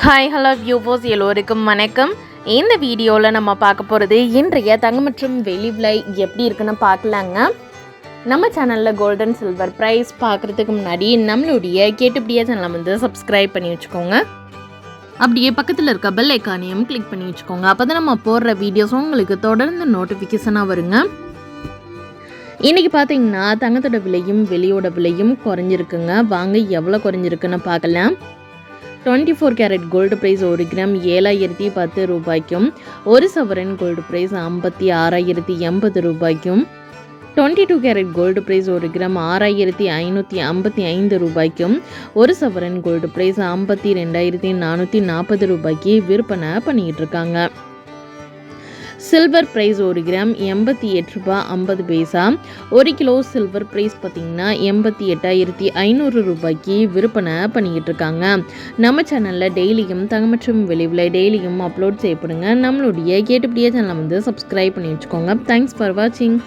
Hi hello வியூவோஸ் எல்லோருக்கும் வணக்கம். இந்த வீடியோவில் நம்ம பார்க்க போகிறது இன்றைய தங்கம் மற்றும் வெளி விலை எப்படி இருக்குன்னு பார்க்கலாங்க. நம்ம சேனலில் கோல்டன் சில்வர் ப்ரைஸ் பார்க்குறதுக்கு முன்னாடி நம்மளுடைய கேட்டுப்படியே சேனலை வந்து சப்ஸ்கிரைப் பண்ணி வச்சுக்கோங்க. அப்படியே பக்கத்தில் இருக்க பெல் ஐக்கானையும் கிளிக் பண்ணி வச்சுக்கோங்க. அப்போ தான் நம்ம போடுற வீடியோஸும் உங்களுக்கு தொடர்ந்து நோட்டிஃபிகேஷனாக வருங்க. இன்றைக்கி பார்த்தீங்கன்னா தங்கத்தோட விலையும் வெளியோட விலையும் குறைஞ்சிருக்குங்க. வாங்க எவ்வளோ குறைஞ்சிருக்குன்னு பார்க்கலாம். Twenty four carat gold price ஒரு கிராம் ஏழாயிரத்தி பத்து ரூபாய்க்கும் ஒரு சவரன் கோல்டு ப்ரைஸ் ஐம்பத்தி ஆறாயிரத்தி எண்பது ரூபாய்க்கும் twenty two carat gold price ஒரு கிராம் ஆறாயிரத்தி ஐநூற்றி ஐம்பத்தி ஐந்து ரூபாய்க்கும் ஒரு சவரன் கோல்டு ப்ரைஸ் ஐம்பத்தி ரெண்டாயிரத்தி நானூற்றி நாற்பது ரூபாய்க்கு விற்பனை பண்ணிக்கிட்டு இருக்காங்க. சில்வர் ப்ரைஸ் ஒரு கிராம் எண்பத்தி எட்டு ரூபா ஐம்பது பைசா. ஒரு கிலோ சில்வர் ப்ரைஸ் பார்த்திங்கன்னா எண்பத்தி எட்டாயிரத்தி ஐநூறு ரூபாய்க்கு விற்பனை பண்ணிக்கிட்டு இருக்காங்க. நம்ம சேனலில் டெய்லியும் தங்கமற்றும் விளைவில் டெய்லியும் அப்லோட் செய்யப்படுங்க. நம்மளுடைய கேட்டுப்படியே சேனலை வந்து சப்ஸ்கிரைப் பண்ணி வச்சுக்கோங்க. தேங்க்ஸ் ஃபார் வாட்சிங்